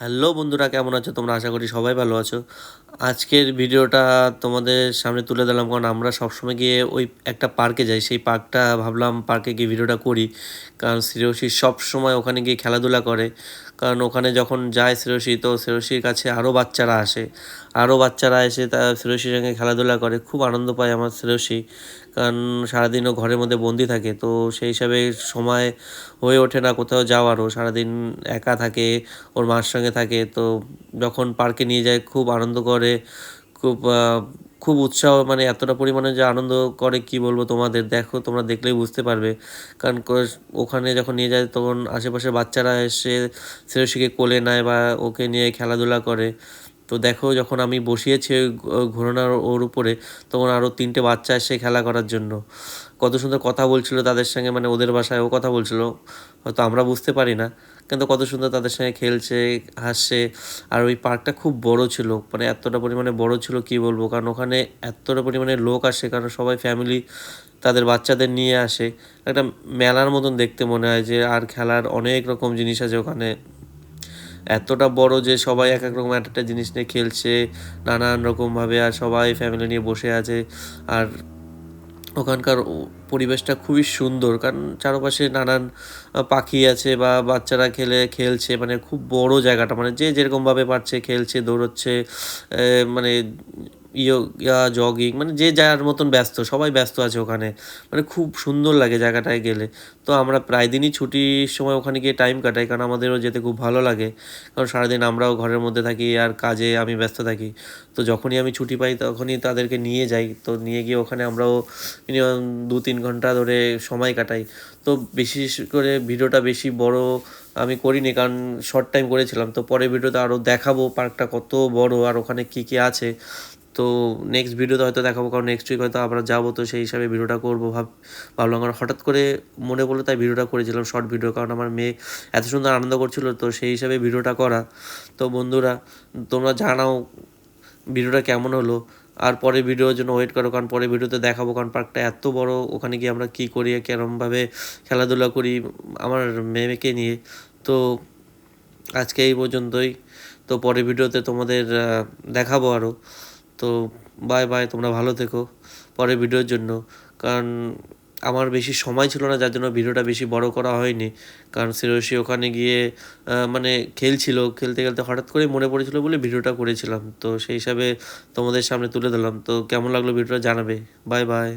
Hello বন্ধুরা, কেমন আছো? তোমরা আশা করি সবাই ভালো আছো। আজকের ভিডিওটা তোমাদের সামনে তুলে দিলাম কারণ আমরা সবসময় গিয়ে ওই একটা পার্কে যাই। সেই পার্কটা ভাবলাম পার্কে গিয়ে ভিডিওটা করি, কারণ শ্রেয়সী সব সময় ওখানে গিয়ে খেলাধুলা করে। কারণ ওখানে যখন যায় শ্রেয়সী, তো শ্রেয়সীর কাছে আরও বাচ্চারা আসে। আরও বাচ্চারা এসে তা শ্রেয়সীর সঙ্গে খেলাধুলা করে। খুব আনন্দ পায় আমার শ্রেয়সী, কারণ সারাদিনও ঘরের মধ্যে বন্দি থাকে। তো সেই হিসাবে সময় হয়ে ওঠে না কোথাও যাওয়ারও। সারাদিন একা থাকে, ওর মার সঙ্গে থাকে। তো যখন পার্কে নিয়ে যায়, খুব আনন্দ করে, খুব খুব উৎসাহ মানে এতটা পরিমাণে যে আনন্দ করে, কি বলব তোমাদের? দেখো, তোমরা দেখলেই বুঝতে পারবে। কারণ ওখানে যখন নিয়ে যায়, তখন আশেপাশে বাচ্চারা এসে শ্রেয়সীকে কোলে নেয় বা ওকে নিয়ে খেলাধুলা করে। তো দেখো, যখন আমি বসিয়েছি ওই ঘোরানোর ওর উপরে, তখন আরও তিনটে বাচ্চা এসে খেলা করার জন্য। কত সুন্দর কথা বলছিল তাদের সঙ্গে মানে ওদের বাসায় ও কথা বলছিল। হয়তো আমরা বুঝতে পারি না। কিন্তু কত সুন্দর তাদের সঙ্গে খেলছে, হাসছে। আর ওই পার্কটা খুব বড় ছিল মানে এতটা পরিমাণে বড় ছিল কি বলব? কারণ ওখানে এতটা পরিমাণে লোক আসে, কারণ সবাই ফ্যামিলি তাদের বাচ্চাদের নিয়ে আসে। একটা মেলার মতন দেখতে মনে হয় যে, আর খেলার অনেক রকম জিনিস আছে ওখানে। এতটা বড় যে সবাই এক এক রকম একটা জিনিস নিয়ে খেলছে, নানান রকমভাবে আর সবাই ফ্যামিলি নিয়ে বসে আছে। আর ওখানকার পরিবেশটা খুবই সুন্দর। কারণ চারপাশে নানান পাখি আছে বা বাচ্চারা খেলে, খেলছে মানে খুব বড় জায়গাটা। মানে যে যেরকমভাবে পারছে, খেলছে, দৌড়চ্ছে মানে ইয়া, জগিং মানে যে যার মতন ব্যস্ত, সবাই ব্যস্ত আছে ওখানে। মানে খুব সুন্দর লাগে জায়গাটায় গেলে। তো আমরা প্রায় দিনই ছুটির সময় ওখানে গিয়ে টাইম কাটাই, কারণ আমাদেরও যেতে খুব ভালো লাগে। কারণ সারাদিন আমরাও ঘরের মধ্যে থাকি আর কাজে আমি ব্যস্ত থাকি। তো যখনই আমি ছুটি পাই তখনই তাদেরকে নিয়ে যাই। তো নিয়ে গিয়ে ওখানে আমরাও মিনিমাম দু তিন ঘণ্টা ধরে সময় কাটাই। তো বিশেষ করে ভিডিওটা বেশি বড় আমি করিনি, কারণ শর্ট টাইম করেছিলাম। তো পরের ভিডিওতে আরও দেখাবো পার্কটা কত বড় আর ওখানে কী কী আছে। তো নেক্সট ভিডিওতে হয়তো দেখাবো, কারণ নেক্সট উইক হয়তো আমরা যাব, তো সেই হিসাবে ভিডিওটা করব, ভাব, ভাবলাম কারণ হঠাৎ করে মনে পড়ল, তাই ভিডিওটা করেছিলাম শর্ট ভিডিও কারণ আমার মেয়ে এত সুন্দর আনন্দ করছিল, তো সেই হিসাবে ভিডিওটা করা। তো বন্ধুরা, তোমরা জানাও ভিডিওটা কেমন হলো, আর পরে ভিডিওর জন্য ওয়েট করো, কারণ পরে ভিডিওতে দেখাবো, কারণ পার্কটা এত বড়, ওখানে গিয়ে আমরা কী করি কেরমভাবে খেলাধুলা করি আমার মেয়েকে নিয়ে। তো আজকে এই পর্যন্তই, তো পরে ভিডিওতে তোমাদের দেখাবো আরও তো বাই বাই তোমরা ভালো থেকো পরের ভিডিওর জন্য। কারণ আমার বেশি সময় ছিল না, যার জন্য ভিডিওটা বেশি বড় করা হয়নি। কারণ শ্রেয়সী ওখানে গিয়ে মানে খেলছিল। খেলতে খেলতে হঠাৎ করে মনে পড়েছিল বলে ভিডিওটা করেছিলাম। তো সেই হিসাবে তোমাদের সামনে তুলে দিলাম তো কেমন লাগল ভিডিওটা জানাবে। Bye bye